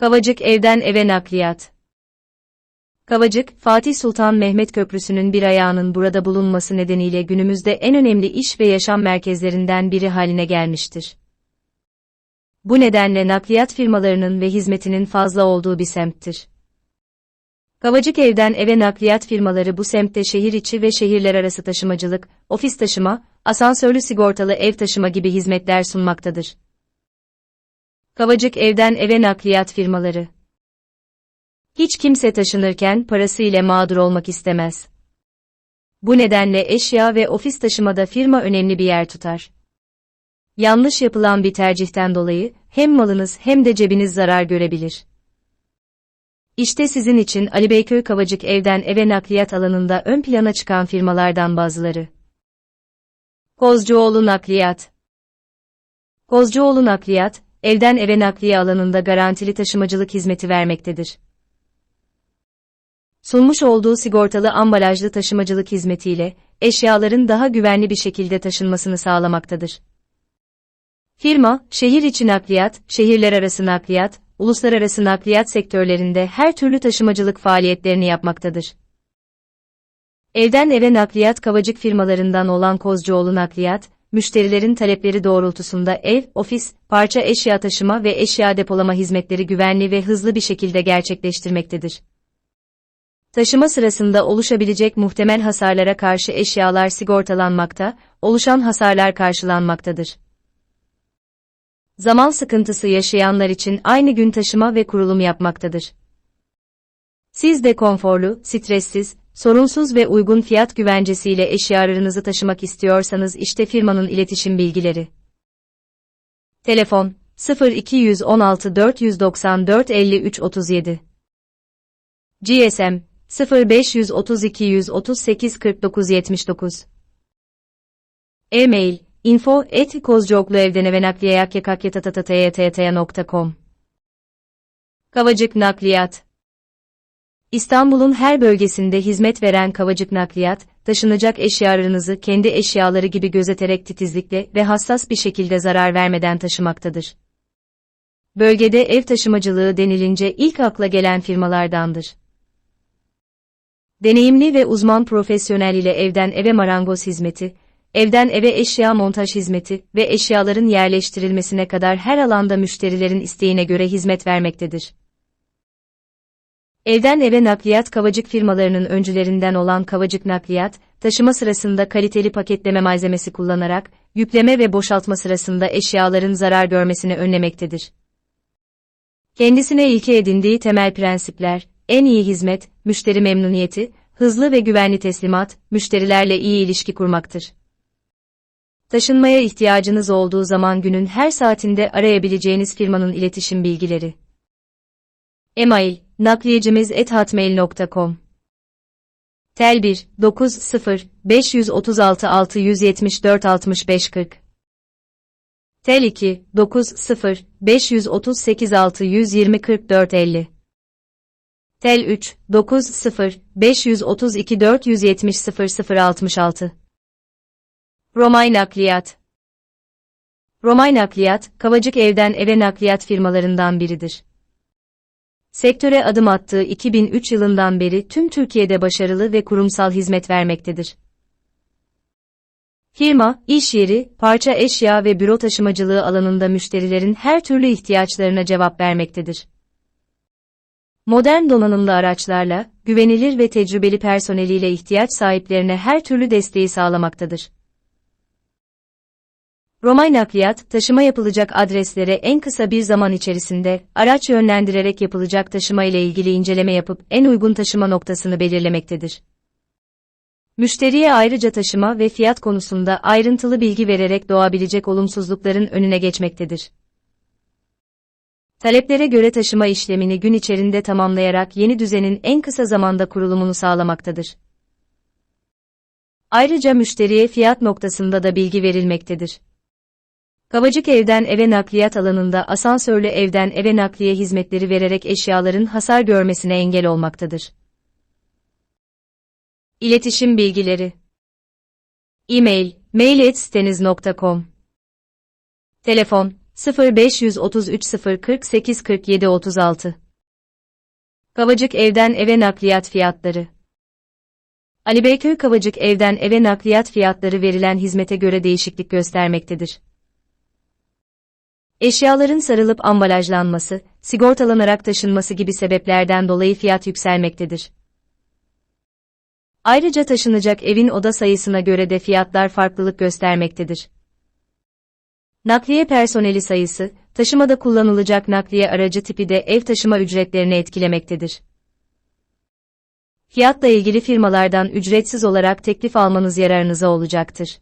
Kavacık evden eve nakliyat. Kavacık, Fatih Sultan Mehmet Köprüsü'nün bir ayağının burada bulunması nedeniyle günümüzde en önemli iş ve yaşam merkezlerinden biri haline gelmiştir. Bu nedenle nakliyat firmalarının ve hizmetinin fazla olduğu bir semttir. Kavacık evden eve nakliyat firmaları bu semtte şehir içi ve şehirler arası taşımacılık, ofis taşıma, asansörlü sigortalı ev taşıma gibi hizmetler sunmaktadır. Kavacık evden eve nakliyat firmaları. Hiç kimse taşınırken parası ile mağdur olmak istemez. Bu nedenle eşya ve ofis taşımada firma önemli bir yer tutar. Yanlış yapılan bir tercihten dolayı hem malınız hem de cebiniz zarar görebilir. İşte sizin için Ali Beyköy Kavacık evden eve nakliyat alanında ön plana çıkan firmalardan bazıları. Kozcuoğlu Nakliyat Kozcuoğlu Nakliyat, evden eve nakliye alanında garantili taşımacılık hizmeti vermektedir. Sunmuş olduğu sigortalı ambalajlı taşımacılık hizmetiyle, eşyaların daha güvenli bir şekilde taşınmasını sağlamaktadır. Firma, şehir içi nakliyat, şehirler arası nakliyat, uluslararası nakliyat sektörlerinde her türlü taşımacılık faaliyetlerini yapmaktadır. Evden eve nakliyat kavacık firmalarından olan Kozcuoğlu Nakliyat, müşterilerin talepleri doğrultusunda ev, ofis, parça eşya taşıma ve eşya depolama hizmetleri güvenli ve hızlı bir şekilde gerçekleştirmektedir. Taşıma sırasında oluşabilecek muhtemel hasarlara karşı eşyalar sigortalanmakta, oluşan hasarlar karşılanmaktadır. Zaman sıkıntısı yaşayanlar için aynı gün taşıma ve kurulum yapmaktadır. Siz de konforlu, stressiz, sorunsuz ve uygun fiyat güvencesiyle eşyalarınızı taşımak istiyorsanız işte firmanın iletişim bilgileri. Telefon 0216 494 53 37 GSM 0532 138 49 79 E-mail info et kozcokluevdenevenakliyeyakyakyatatatayetayataya.com Kavacık Nakliyat İstanbul'un her bölgesinde hizmet veren Kavacık Nakliyat, taşınacak eşyalarınızı kendi eşyaları gibi gözeterek titizlikle ve hassas bir şekilde zarar vermeden taşımaktadır. Bölgede ev taşımacılığı denilince ilk akla gelen firmalardandır. Deneyimli ve uzman profesyonel ile evden eve marangoz hizmeti, evden eve eşya montaj hizmeti ve eşyaların yerleştirilmesine kadar her alanda müşterilerin isteğine göre hizmet vermektedir. Evden eve nakliyat kavacık firmalarının öncülerinden olan Kavacık Nakliyat, taşıma sırasında kaliteli paketleme malzemesi kullanarak, yükleme ve boşaltma sırasında eşyaların zarar görmesini önlemektedir. Kendisine ilke edindiği temel prensipler, en iyi hizmet, müşteri memnuniyeti, hızlı ve güvenli teslimat, müşterilerle iyi ilişki kurmaktır. Taşınmaya ihtiyacınız olduğu zaman günün her saatinde arayabileceğiniz firmanın iletişim bilgileri. Email, nakliyecimiz ethatmail.com Tel 1, 90, 536 674 65 40 Tel 2, 90, 538 620 44 50 Tel 3, 90, 532 470 00 66 Romay Nakliyat. Romay Nakliyat, Kavacık Evden Eve Nakliyat firmalarından biridir. Sektöre adım attığı 2003 yılından beri tüm Türkiye'de başarılı ve kurumsal hizmet vermektedir. Firma, iş yeri, parça eşya ve büro taşımacılığı alanında müşterilerin her türlü ihtiyaçlarına cevap vermektedir. Modern donanımlı araçlarla, güvenilir ve tecrübeli personeliyle ihtiyaç sahiplerine her türlü desteği sağlamaktadır. Romay nakliyat, taşıma yapılacak adreslere en kısa bir zaman içerisinde, araç yönlendirerek yapılacak taşıma ile ilgili inceleme yapıp en uygun taşıma noktasını belirlemektedir. Müşteriye ayrıca taşıma ve fiyat konusunda ayrıntılı bilgi vererek doğabilecek olumsuzlukların önüne geçmektedir. Taleplere göre taşıma işlemini gün içerisinde tamamlayarak yeni düzenin en kısa zamanda kurulumunu sağlamaktadır. Ayrıca müşteriye fiyat noktasında da bilgi verilmektedir. Kavacık evden eve nakliyat alanında asansörlü evden eve nakliye hizmetleri vererek eşyaların hasar görmesine engel olmaktadır. İletişim bilgileri E-mail, mail.steniz.com Telefon 0533 048 47 36 Kavacık evden eve nakliyat fiyatları Ali Beyköy Kavacık evden eve nakliyat fiyatları verilen hizmete göre değişiklik göstermektedir. Eşyaların sarılıp ambalajlanması, sigortalanarak taşınması gibi sebeplerden dolayı fiyat yükselmektedir. Ayrıca taşınacak evin oda sayısına göre de fiyatlar farklılık göstermektedir. Nakliye personeli sayısı, taşımada kullanılacak nakliye aracı tipi de ev taşıma ücretlerini etkilemektedir. Fiyatla ilgili firmalardan ücretsiz olarak teklif almanız yararınıza olacaktır.